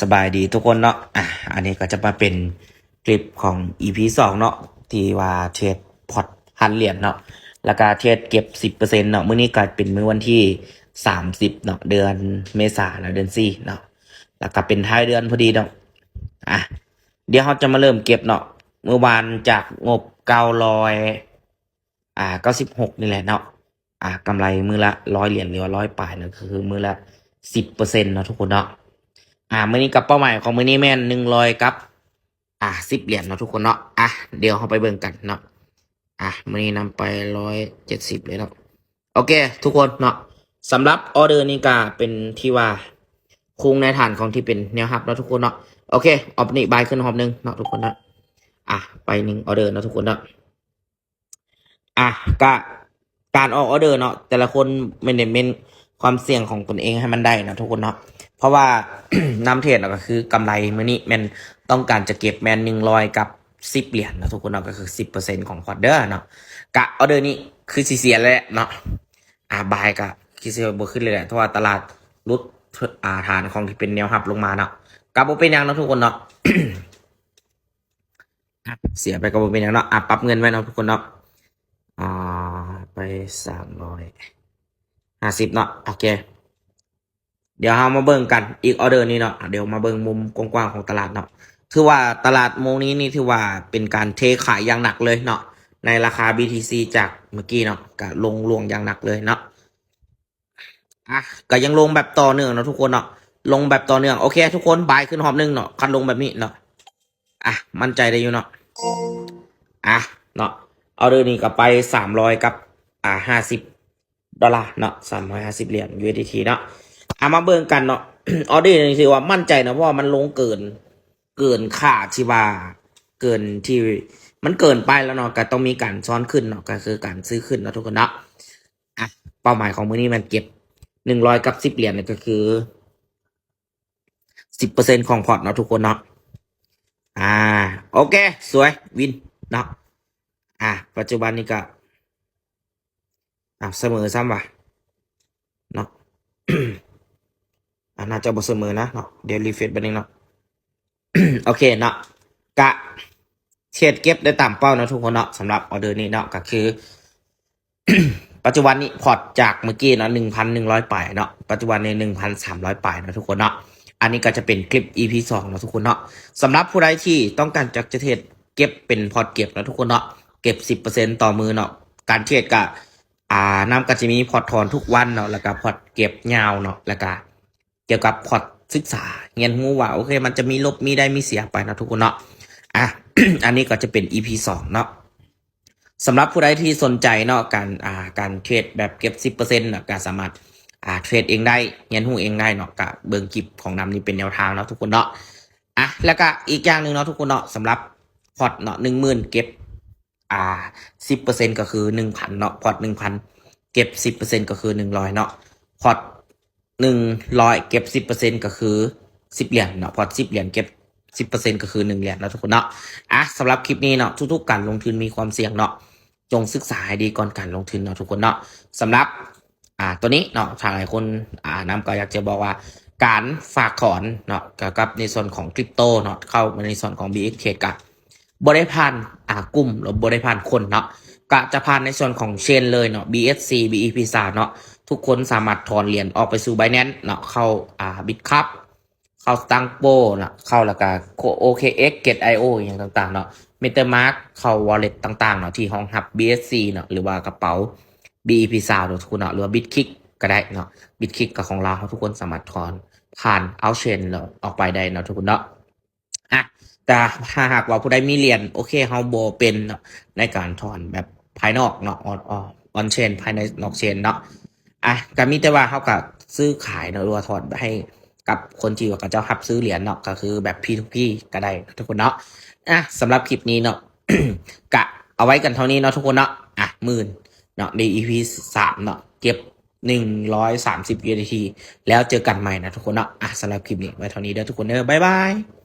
สบายดีทุกคนเนาะ อะ อันนี้ก็จะมาเป็นคลิปของ EP สองเนาะ ที่ว่าเทรดพอร์ตพันเหรียญเนาะ แล้วก็เทรดเก็บสิบเปอร์เซ็นต์เนาะ มื้อนี้ก็เป็นมื้อวันที่สามสิบเนาะ เดือนเมษาเนาะเดือนสี่เนาะ แล้วก็เป็นท้ายเดือนพอดีเนาะ อะ เดี๋ยวเราจะมาเริ่มเก็บเนาะ เมื่อวานจากงบเก้าร้อยอ่าเก้าสิบหกนี่แหละเนาะ อ่ากำไรมือละร้อยเหรียญหรือว่าร้อยปลายเนาะคือมือละสิบเปอร์เซ็นต์เนาะทุกคนเนาะ อ่ามื้อนี้กับเป้าหมายของมื้อนี้แม่นหนึ่งร้อยกับ อ่าสิบเหรียญเนาะทุกคนเนาะอะเดี๋ยวเราไปเบิ่งกันเนาะอะมื้อนี้นำไปร้อยเจ็ดสิบเลยเนาะโอเค ทุกคนเนาะสำหรับออเดอร์นี้ก็เป็นที่ว่าคุงในฐานของที่เป็นแนวรับเนาะทุกคนเนาะโอเคออบนี่บายขึ้นหอบหนึ่งเนาะทุกคนเนาะอะไปหนึ่งออเดอร์เนาะทุกคนเนาะอะก็การออกออเดอร์เนาะแต่ละคนเมนเมนความเสี่ยงของตนเองให้มันได้เนาะทุกคนเนาะ เพราะว่าน้ำเทรดเนาก็คือกำไรมื้อนี้แมนต้องการจะเก็บแมนหนึ่งร้อยกับสิบเหรียญนะทุกคนเนาะก็คือสิบเปอร์เซ็นของพอร์ตเดอร์เนาะกะออเดอร์นี้คือสีเสียแล้วแหละเนาะอ่าบายกะคิดเสียบวขึ้นเลยแหละเพราะว่าตลาดรุดอ่าฐานของที่เป็นแนวหับลงมาเนาะกับโบเป็นยังเนาะทุกคนเนาะเสียไปกับโบเป็นยังเนาะอะปรับเงินไว้เนาะทุกคนเนาะอ่าไปสามร้อยห้าสิบเนาะโอเค เดี๋ยวเรามาเบิ่งกันอีกออเดอร์นี้เนาะเดี๋ยวมาเบิ่งมุมกว้างๆของตลาดเนาะถือว่าตลาดโมงนี้นี่ถือว่าเป็นการเทขายอย่างหนักเลยเนาะในราคา BTC จากเมื่อกี้เนาะก็ลงลวงอย่างหนักเลยเนาะอะก็ยังลงแบบต่อเนื่องเนาะทุกคนเนาะลงแบบต่อเนื่องโอเค ทุกคนบายขึ้นหอบหนึ่งเนาะคันลงแบบนี้เนาะอะมั่นใจได้อยู่เนาะอะเนาะเอาเดือนนี้กลับไปสามร้อยกับอ่าห้าสิบดอลลาร์เนาะสามร้อยห้าสิบเหรียญ USDT เนาะ เอามาเบิ่งกันเนาะออเดอร์นี่ถือว่ามั่นใจนะเพราะว่ามันลงเกิน เกินค่าที่ว่าเกินที่มันเกินไปแล้วเนาะก็ต้องมีการซ้อนขึ้นเนาะก็คือการซื้อขึ้นเนาะทุกคนเนาะอะเป้าหมายของมือนี้มันเก็บหนึ่งร้อยกับสิบเหรียญเนี่ยก็คือสิบเปอร์เซ็นของพอร์ตเนาะทุกคนเนาะอ่า โอเค สวยวินเนาะอะปัจจุบันนี้ก็อะเสมอซ้ำว่ะเนาะ อะน่าจะบ่เสมอนะเนาะเดี๋ยวรีเฟรชไปนึงเนาะโอเคเนาะกะเทรดเก็บได้ตามเป้านะทุกคนเนาะสำหรับออเดอร์นี้เนาะก็คือ ปัจจุบันนี้พอร์ตจากเมื่อกี้เนาะหนึ่งพันหนึ่งร้อยปายเนาะปัจจุบันในหนึ่งพันสามร้อยปายนะทุกคนเนาะอันนี้ก็จะเป็นคลิป EP สองนะทุกคนเนาะสำหรับผู้ใดที่ต้องการจะจะเทรดเก็บเป็นพอร์ตเก็บนะทุกคนเนาะเก็บสิบเปอร์เซ็นต่อมือเนาะการเทรดก็อ่าน้ำก็จะมีพอร์ตถอนทุกวันเนาะแล้วก็พอร์ตเก็บยาวเนาะแล้วก็ เกี่ยวกับพอร์ตศึกษาเงียนหูว่าโอเค มันจะมีลบมีได้มีเสียไปนะทุกคนเนาะอะอันนี้ก็จะเป็น EP สองเนาะสำหรับผู้ใดที่สนใจเนาะการอ่าการเทรดแบบเก็บสิบเปอร์เซ็นต์นาะก็สามารถอ่าเทรดเองได้เงียนหูเองได้เนาะกับเบิงกิบของนำนี่เป็นแนวทางเนาะทุกคนเนาะอะแล้วก็อีกอย่างหนึ่งเนาะทุกคนเนาะสำหรับพอร์ตเนาะหนึ่งหมื่นเก็บอ่าสิบเปอร์เซ็นก็คือหนึ่งพันเนาะพอร์ตหนึ่งพันเก็บสิบเปอร์เซ็นก็คือหนึ่งร้อยเนาะพอร์ต หนึ่งร้อยเก็บสิบเปอร์เซ็นก็คือสิบเหรียญเนาะพอสิบเหรียญเก็บสิบเปอร์เซ็นก็คือหนึ่งเหรียญนะทุกคนเนาะอะสำหรับคลิปนี้เนาะทุกๆการลงทุนมีความเสี่ยงเนาะจงศึกษาให้ดีก่อนการลงทุนเนาะทุกคนเนาะสำหรับอ่าตัวนี้เนาะทางหลายคนอ่านำก็อยากจะบอกว่าการฝากถอนเนาะเกี่ยวกับในส่วนของคริปโตเนาะเข้ามาในส่วนของ BXK กับบริพันธ์อ่ากลุ่มหรือบริพันธ์คนเนาะก็จะผ่านในส่วนของเชนเลยเนาะ BSC BEP3 เนาะ ทุกคนสามารถถอนเหรียญออกไปสู่ Binance เนาะเข้าอ่า Bitcup เข้าสตังโปเนาะเข้าแล้วก็ OKX Get.io อย่างต่างๆเนาะ MetaMask เข้า Wallet ต่างๆเนาะที่ห้องหับ BSC เนาะหรือว่ากระเป๋า BEP3 เนาะทุกคนเนาะหรือว่า Bitkick ก็ได้เนาะ Bitkick กับของเราทุกคนสามารถถอนผ่านเอาเชนเนาะออกไปได้เนาะทุกคนเนาะอะแต่ถ้าหากว่าผู้ใดมีเหรียญโอเคเฮาโบเป็นในการถอนแบบภายนอกเนาะออนออนเชนภายในนอกเชนเนาะ อะก็มีแต่ว่าเขากับซื้อขายเนาะรือว่าถอนให้กับคนที่ว่ากับเจ้าหับซื้อเหรียญเนาะก็คือแบบ P2P ก็ได้ทุกคนเนาะอะสำหรับคลิปนี้เนาะกะเอาไว้กันเท่านี้เนาะทุกคนเนาะอะหมื่นเนาะใน EP สามเนาะเก็บหนึ่งร้อยสามสิบ USDT แล้วเจอกันใหม่นะทุกคนเนาะอะสำหรับคลิปนี้ไว้เท่านี้เด้อทุกคนเด้อบ๊ายบาย